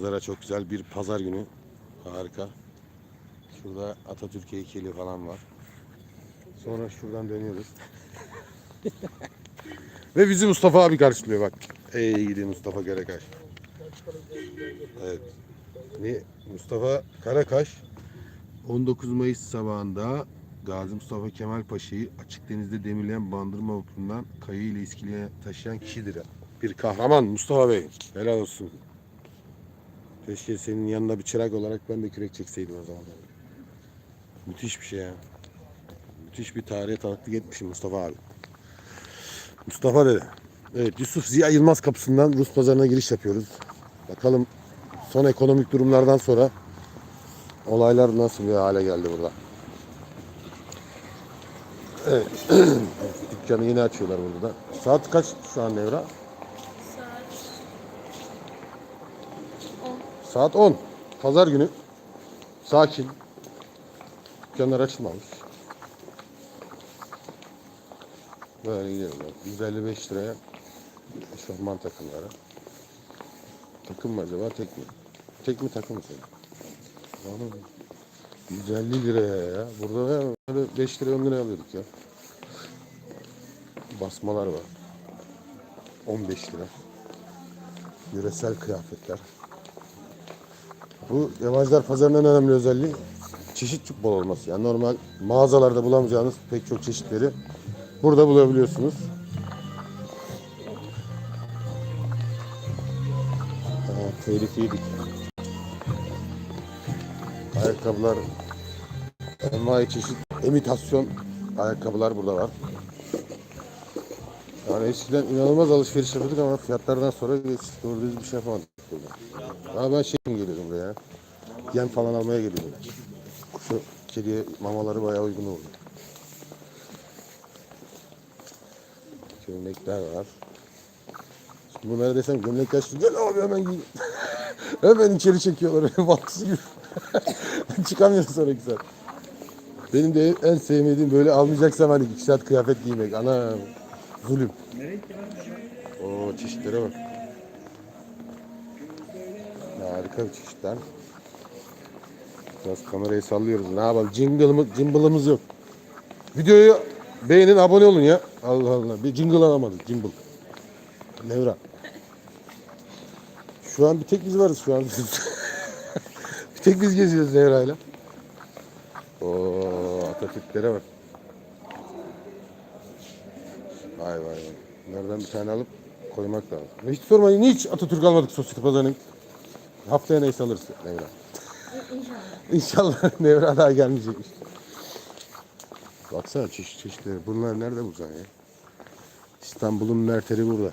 Manzara çok güzel bir pazar günü. Harika. Şurada Atatürk heykeli falan var. Sonra şuradan dönüyoruz. Ve bizi Mustafa abi karşılıyor bak. Ey gidi Mustafa Karakaş. Evet. Ne? Mustafa Karakaş 19 Mayıs sabahında Gazi Mustafa Kemal Paşa'yı açık denizde demirleyen bandırma vapurundan kayı ile iskileye taşıyan kişidir. Bir kahraman Mustafa Bey. Helal olsun. Keşke senin yanında bir çırak olarak ben de kürek çekseydim o zaman. Müthiş bir şey ya. Müthiş bir tarihe tanıklık etmişim Mustafa abi. Mustafa dedi. Evet Yusuf Ziya Yılmaz kapısından Rus pazarına giriş yapıyoruz. Bakalım son ekonomik durumlardan sonra olaylar nasıl bir hale geldi burada. Evet. Dükkanı yeni açıyorlar burada. Saat kaç şu an Nevra? Saat 10. Pazar günü. Sakin. Dükkanlar açılmamış. Böyle ben. 155 liraya eşofman takımları. Takım mı acaba tek mi? Tek mi takım mı? Oğlum, 150 liraya ya. Burada böyle 5 liraya 10 liraya alıyorduk ya. Basmalar var. 15 lira. Yöresel kıyafetler. Bu yabancılar pazarının en önemli özelliği çeşit çok bol olması. Yani normal mağazalarda bulamayacağınız pek çok çeşitleri burada bulabiliyorsunuz. Ha, tehlikeliydik. Ayakkabılar, envai çeşit imitasyon ayakkabılar burada var. Yani eskiden inanılmaz alışveriş yapıyorduk ama fiyatlardan sonra hiç doğru düz bir şey yapamadık. Ama ben şey için geliyordum buraya. Yem falan almaya geliyordum. Şu kediye mamaları bayağı uygun oldu. Gömlekler var. Şimdi bunlara desem gömlek yaşlı gel abi hemen giy. hemen içeri çekiyorlar. Vaksı gibi. Çıkamıyorsun sonra saat. Benim de en sevmediğim böyle almayacaksam hani iki saat kıyafet giymek. Ana zulüm. O çeşitlere bak. Harika bir çeşitler. Biraz kamerayı sallıyoruz. Ne yapalım? Jingle'ımız, jingle'ımız yok. Videoyu beğenin, abone olun ya. Allah Allah. Bir jingle alamadık. Jingle. Nevra. Şu an bir tek biz varız şu an. bir tek biz geziyoruz Nevra'yla. Oo Atatürklere bak. Vay vay vay. Nereden bir tane alıp koymak lazım. Ve hiç sormayın hiç Atatürk almadık sosyete pazarının. Haftaya neyse alırız Nevra. inşallah. İnşallah Nevra daha gelmeyecek. Baksana çeşit çeşitleri. Bunlar nerede bu ya? İstanbul'un merteri burada.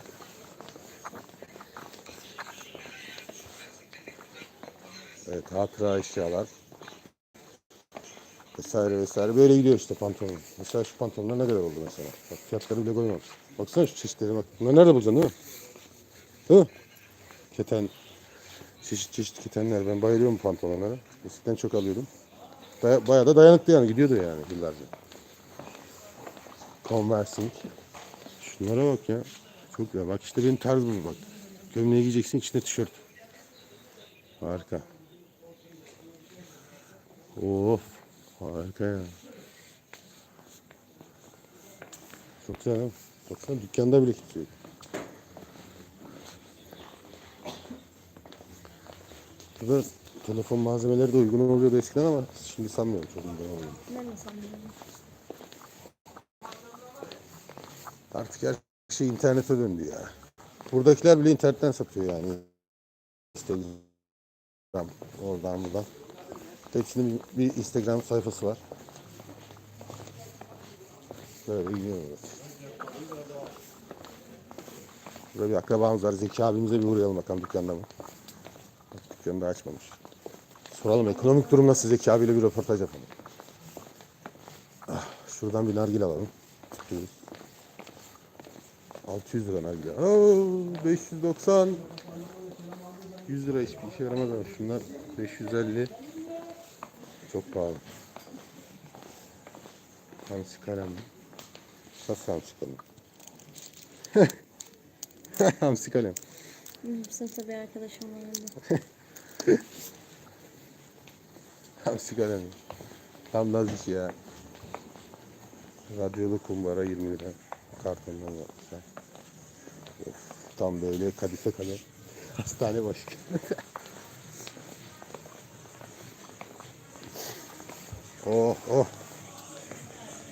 Evet hatıra eşyalar. Vesaire vesaire. Böyle gidiyor işte pantolon. Mesela şu pantolonlar ne kadar oldu mesela? Bak fiyatları bile koymamış. Baksana şu çeşitlere bak. Bunlar nerede bulacaksın değil mi? Değil mi? Keten. Çeşit çeşit ketenler. Ben bayılıyorum pantolonlara. Eskiden çok alıyordum. Baya, bayağı da dayanıklı yani. Gidiyordu yani yıllarca. Conversing. Şunlara bak ya. Çok ya. Bak işte benim tarzım bu bak. Gömleği giyeceksin içine tişört. Harika. Of. Harika ya. Çok güzel ha. Baksana dükkanda bile kimse yok. Burada telefon malzemeleri de uygun oluyordu eskiden ama şimdi sanmıyorum çok uygun oluyor. Ben de sanmıyorum. Artık her şey internete döndü ya. Buradakiler bile internetten satıyor yani. Instagram, oradan buradan. Hepsinin bir bir Instagram sayfası var. Böyle gidiyoruz. Burada bir akrabamız var. Zeki abimize bir uğrayalım bakalım dükkanda mı? Dükkanı da açmamış. Soralım ekonomik durum nasıl Zeki abiyle bir röportaj yapalım. Ah, şuradan bir nargile alalım. Çıkıyoruz. 600 lira nargile. Oo, 590. 100 lira hiçbir işe yaramaz ama şunlar 550. Çok pahalı. Hamsi kalem mi? Nasıl hamsi kalem? hamsi kalem. Bizim sınıfta bir arkadaşım vardı. Tam sigara mı? Tam laz işi ya. Radyolu kumbara 20 lira. Kartondan. Of, tam böyle kadife kadar. Hastane başı. Oh oh.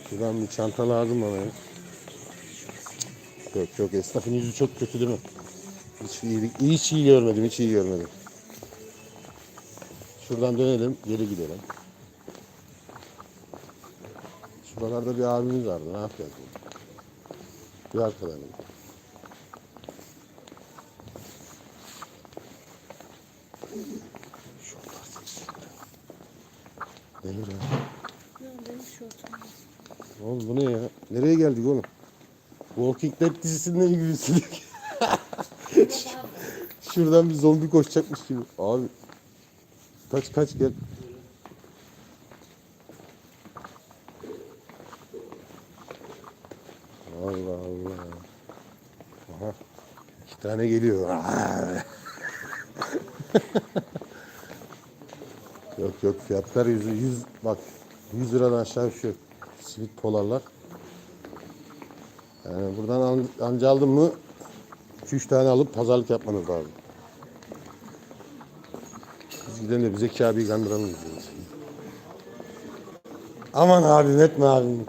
Şuradan bir çanta lazım bana ya. Yok yok esnafın yüzü çok kötü değil mi? Hiç iyi, hiç iyi görmedim, hiç iyi görmedim. Şuradan dönelim, geri gidelim. Şuralarda bir abimiz vardı, ne yapacağız? Bir arkadan. Şuralar seçecekler. Oğlum bu ne ya? Nereye geldik oğlum? Walking Dead dizisinden ilgilisi. Şuradan bir zombi koşacakmış gibi. Abi. Kaç kaç gel. Allah Allah. Aha. İki tane geliyor. yok yok fiyatlar 100, 100 bak 100 liradan aşağı bir şey yok. Simit polarlar. Yani buradan an- anca aldın mı 2-3 tane alıp pazarlık yapmanız lazım. Biz gidelim de bize Kabe'yi kandıralım. diyoruz. Aman abim etme abim.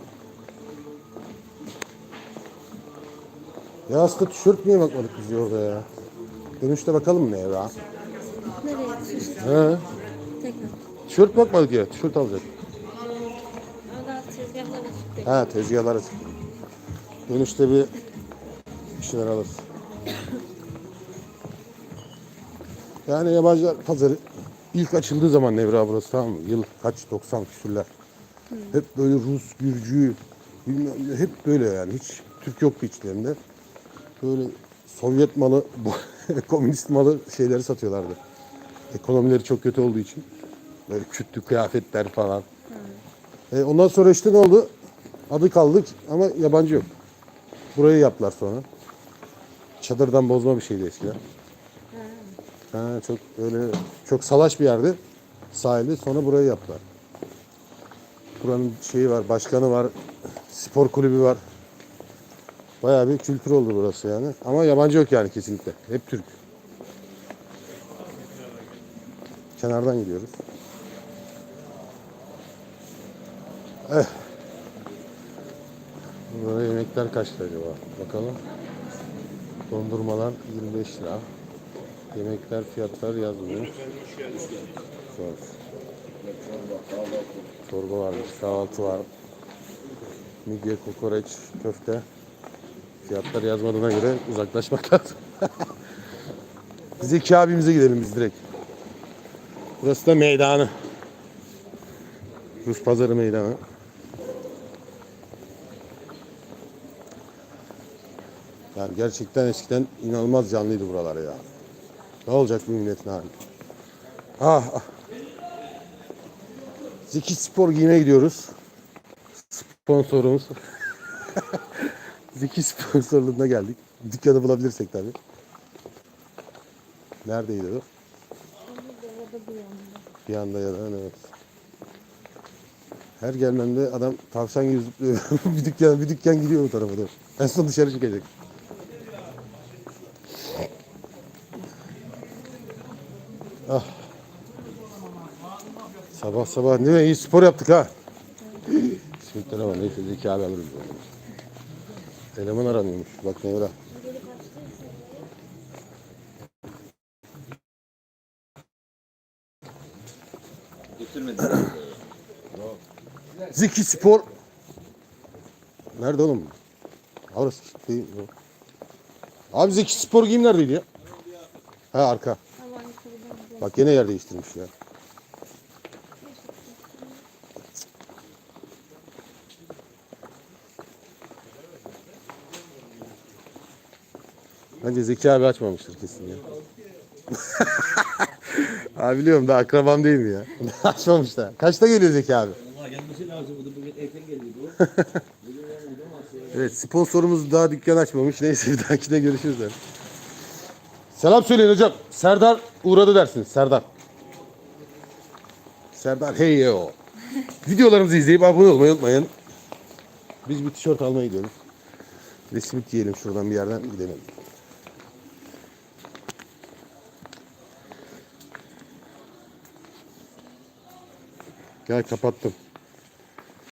Ya aslında tişört niye bakmadık biz orada ya? Dönüşte bakalım ne ya? Nereye? He? Tekrar. Tişört bakmadık ya. Tişört alacak. Ha tezgahlara çık. Dönüşte bir şeyler alırız. Yani yabancılar pazarı ilk açıldığı zaman Nevra burası tamam mı? Yıl kaç 90 küsürler. Hep böyle Rus, Gürcü, bilmem hep böyle yani. Hiç Türk yoktu içlerinde. Böyle Sovyet malı, komünist malı şeyleri satıyorlardı. Ekonomileri çok kötü olduğu için. Böyle kütlü kıyafetler falan. E, ondan sonra işte ne oldu? Adı kaldık ama yabancı yok. Burayı yaptılar sonra. Çadırdan bozma bir şeydi eskiden. Ha, çok böyle çok salaş bir yerde sahilde sonra burayı yaptılar. Buranın şeyi var, başkanı var, spor kulübü var. Bayağı bir kültür oldu burası yani. Ama yabancı yok yani kesinlikle. Hep Türk. Kenardan gidiyoruz. Burada yemekler kaç lira acaba? Bakalım. Dondurmalar 25 lira. Yemekler fiyatlar yazmıyor. Sor. Çorba varmış, kahvaltı var. Midye, kokoreç, köfte. Fiyatlar yazmadığına göre uzaklaşmak lazım. Zeki abimize gidelim biz direkt. Burası da meydanı. Rus pazarı meydanı. Yani gerçekten eskiden inanılmaz canlıydı buralar ya. Ne olacak bu milletin hali? Ah, ah. Zeki Spor giyime gidiyoruz. Sponsorumuz. Zeki sponsorluğuna geldik. Dükkanı bulabilirsek tabii. Neredeydi o? Bir anda ya da evet. Her gelmemde adam tavşan gibi bir dükkan bir dükkan gidiyor bu tarafa doğru. En son dışarı çıkacak. Sabah sabah ne iyi spor yaptık ha. Var neyse Zeki abi alırız. Eleman aranıyormuş. Bak ne var. Zeki Spor. Nerede oğlum? Orası değil. o. Abi Zeki Spor giyim neredeydi ya? Ha arka. Gidiyor. Bak yine yer değiştirmiş ya. Bence Zeki abi açmamıştır kesin ya. abi biliyorum da akrabam değil mi ya? Açmamış da. Kaçta geliyor Zeki abi? Valla gelmesi lazım. Bu da bugün erken geldi bu. Evet sponsorumuz daha dükkan açmamış. Neyse bir dahakine görüşürüz. Yani. Selam söyleyin hocam. Serdar uğradı dersiniz. Serdar. Serdar hey yo. Videolarımızı izleyip abone olmayı unutmayın. Biz bir tişört almaya gidiyoruz. De simit yiyelim şuradan bir yerden gidelim. Gel kapattım.